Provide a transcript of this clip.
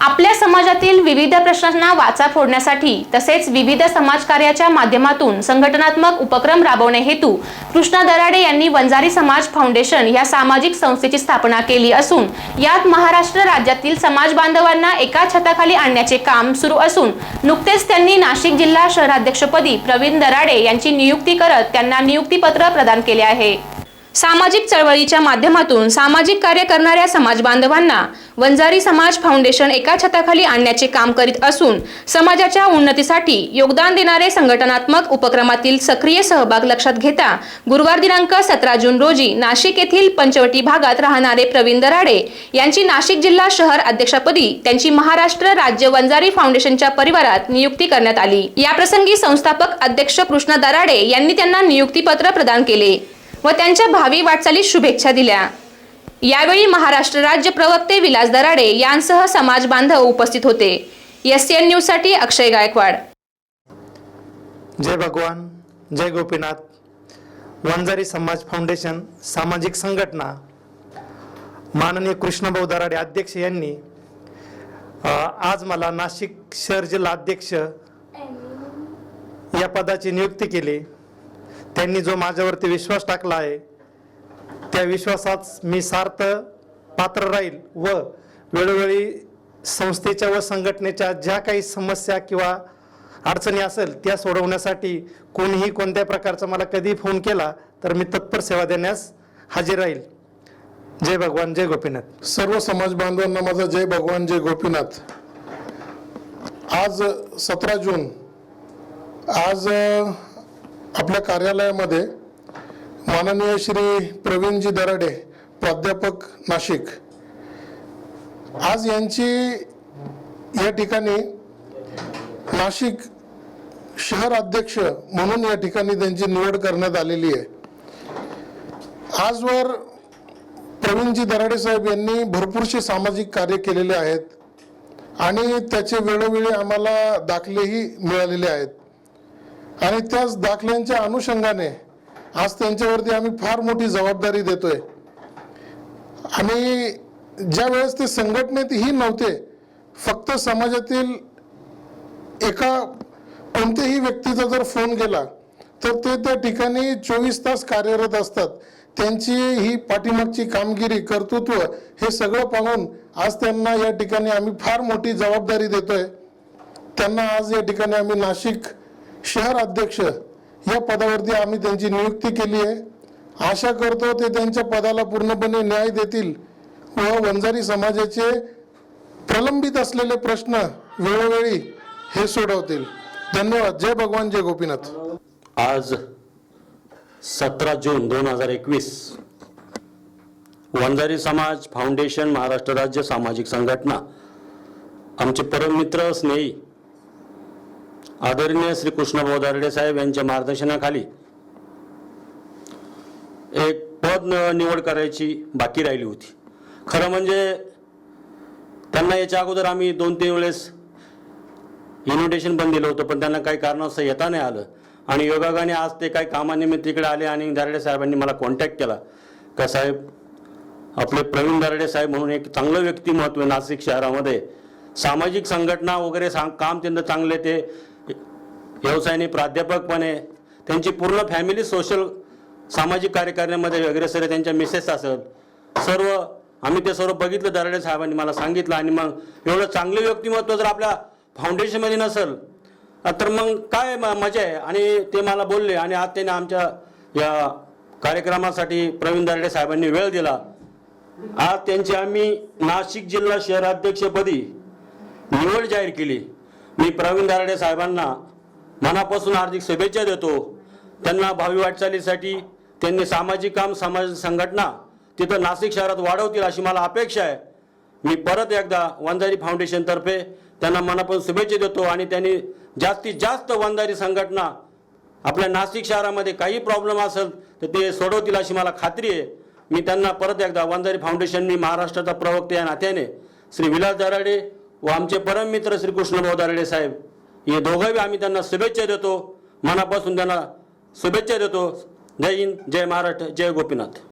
आपल्या समाजातील विविध प्रश्नांना वाचा फोडण्यासाठी तसेच विविध समाजकार्याच्या माध्यमातून संघटनात्मक उपक्रम राबवणे हेतू कृष्णा दराडे यांनी वंजारी समाज फाउंडेशन या सामाजिक संस्थेची स्थापना केली असून यात महाराष्ट्र राज्यातील समाज बांधवांना एका छताखाली आणण्याचे काम सुरू असून नुकतेच त्यांनी नाशिक जिल्हा शहराध्यक्षपदी प्रवीण दराडे यांची नियुक्ती करत त्यांना नियुक्तीपत्र प्रदान केले आहे. सामाजिक चळवळीच्या माध्यमातून सामाजिक कार्य करणाऱ्या समाज बांधवांना वंजारी समाज फाउंडेशन एका छताखाली आणण्याचे काम करीत असून समाजाच्या उन्नतीसाठी योगदान देणारे संघटनात्मक उपक्रमातील सक्रिय सहभाग लक्षात घेता गुरुवार दिनांक सतरा जून रोजी नाशिक येथील पंचवटी भागात राहणारे प्रवीण दराडे यांची नाशिक जिल्हा शहर अध्यक्षपदी त्यांची महाराष्ट्र राज्य वंजारी फाउंडेशनच्या परिवारात नियुक्ती करण्यात आली. याप्रसंगी संस्थापक अध्यक्ष कृष्णा दराडे यांनी त्यांना नियुक्तीपत्र प्रदान केले. व त्यांच्या भावी वाटचालीस शुभेच्छा दिल्या. यावेळी महाराष्ट्र राज्य प्रवक्ते विलास दराडे यांसह समाज बांधव उपस्थित होते. एस एन न्यूजसाठी अक्षय गायकवाड. जय भगवान जय गोपीनाथ. वंजारी समाज फाउंडेशन सामाजिक संघटना. माननीय कृष्णभाऊ दराडे अध्यक्ष यांनी आज मला नाशिक शहर जिल्हा अध्यक्ष या पदाची नियुक्ती केली. त्यांनी जो माझ्यावरती विश्वास टाकला आहे त्या विश्वासात मी सार्थ पात्र राहील व वेळोवेळी संस्थेच्या व संघटनेच्या ज्या काही समस्या किंवा अडचणी असेल त्या सोडवण्यासाठी कोणीही कोणत्या प्रकारचा मला कधी फोन केला तर मी तत्पर सेवा देण्यास हजर राहील. जय भगवान जय गोपीनाथ. सर्व समाज बांधवांना माझा जय भगवान जय गोपीनाथ. आज सतरा जून. आज आपल्या कार्यालयामध्ये माननीय श्री प्रवीणजी दराडे प्राध्यापक नाशिक. आज यांची या ठिकाणी नाशिक शहर अध्यक्ष म्हणून या ठिकाणी त्यांची निवड करण्यात आलेली आहे. आजवर प्रवीणजी दराडे साहेब यांनी भरपूरसे सामाजिक कार्य केलेले आहेत आणि त्याचे वेळोवेळी आम्हाला दाखलेही मिळालेले आहेत. आणि त्याच दाखल्यांच्या अनुषंगाने आज त्यांच्यावरती आम्ही फार मोठी जबाबदारी देतोय. आणि ज्या वेळेस ते संघटनेतही नव्हते फक्त समाजातील एका कोणत्याही व्यक्तीचा जर फोन गेला तर ते त्या ठिकाणी चोवीस तास कार्यरत असतात. त्यांची ही पाठीमागची कामगिरी कर्तृत्व हे सगळं पाहून आज त्यांना या ठिकाणी आम्ही फार मोठी जबाबदारी देतोय. त्यांना आज या ठिकाणी आम्ही नाशिक शहर अध्यक्ष या पदावरती आम्ही त्यांची नियुक्ती केली आहे. आशा करतो ते त्यांच्या पदाला पूर्णपणे न्याय देतील व वंजारी समाजाचे प्रलंबित असलेले प्रश्न वेळोवेळी हे सोडवतील. धन्यवाद. जय भगवान जय गोपीनाथ. आज सतरा जून दोन हजार एकवीस वंजारी समाज फाउंडेशन महाराष्ट्र राज्य सामाजिक संघटना आमचे परममित्र स्नेही आदरणीय श्री कृष्णभाऊ दारडे साहेब यांच्या मार्गदर्शनाखाली एक पद निवड करायची बाकी राहिली होती. खरं म्हणजे त्यांना याच्या अगोदर आम्ही दोन तीन वेळेस इन्व्हिटेशन पण दिलं होतं पण त्यांना काही कारणास्तव येता नाही आलं. आणि योगागाने आज ते काही कामानिमित्त इकडे आले आणि दारडे साहेबांनी मला कॉन्टॅक्ट केला. का साहेब आपले प्रवीण दारडे साहेब म्हणून एक चांगलं व्यक्तिमत्व नाशिक शहरामध्ये. सामाजिक संघटना वगैरे सांग काम त्यांचं चांगले ते व्यवसायाने प्राध्यापक पण आहे त्यांची पूर्ण फॅमिली सोशल सामाजिक कार्य करण्यामध्ये अग्रेसर आहे त्यांच्या मिसेस असत. सर्व आम्ही ते सर्व बघितलं दराडे साहेबांनी मला सांगितलं आणि मग एवढं चांगलं व्यक्तिमत्व जर आपल्या फाउंडेशनमध्ये नसेल तर मग काय म- मजा आहे? आणि ते मला बोलले आणि आज त्याने आमच्या या कार्यक्रमासाठी प्रवीण दराडे साहेबांनी वेळ दिला. आज त्यांची आम्ही नाशिक जिल्हा शहराध्यक्षपदी निवड जाहीर केली. मी प्रवीण दराडे साहेबांना मनापासून हार्दिक शुभेच्छा देतो. त्यांना भावी वाटचालीसाठी त्यांनी सामाजिक काम समाज संघटना तिथं नाशिक शहरात वाढवतील अशी मला अपेक्षा आहे. मी परत एकदा वंजारी फाउंडेशनतर्फे त्यांना मनापासून शुभेच्छा देतो आणि त्यांनी जास्तीत जास्त वंजारी संघटना आपल्या नाशिक शहरामध्ये काही प्रॉब्लेम असेल तर ते सोडवतील अशी मला खात्री आहे. मी त्यांना परत एकदा वंजारी फाउंडेशन मी महाराष्ट्राचा प्रवक्ते या नात्याने श्री विलास दराडे व आमचे परममित्र श्री कृष्णभाऊ दराडे साहेब हे दोघंही आम्ही त्यांना शुभेच्छा देतो. मनापासून त्यांना शुभेच्छा देतो. जय हिंद जय महाराष्ट्र जय गोपीनाथ.